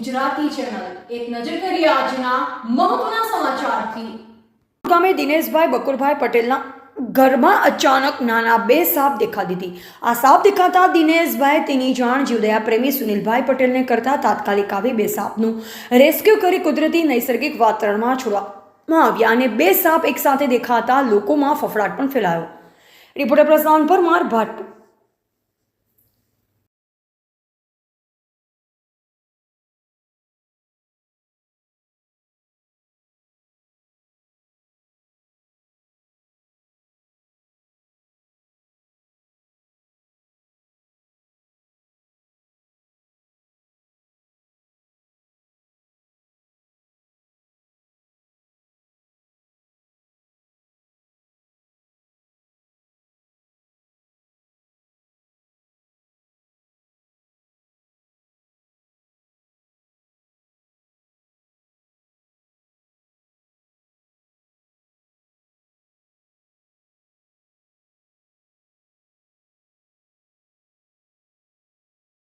Gujarati channel. એક નજર કરીએ આજના મહત્વના સમાચારથી. ગામે દિનેશભાઈ બકુરભાઈ પટેલના ઘરમાં અચાનક નાના બે સાપ દેખા દીધી. આ સાપ દેખાતા દિનેશભાઈ તેની જાણ જીવદયા પ્રેમી સુનિલભાઈ પટેલને કરતા તાત્કાલિક આવી બે સાપનું રેસ્ક્યુ કરી કુદરતી નૈસર્ગિક વાતાવરણમાં છોડવામાં આવ્યા અને બે સાપ એકસાથે દેખાતા લોકોમાં ફફડાટ પણ ફેલાયો. રિપોર્ટર પ્રશાંત પરમાર ભાટપુર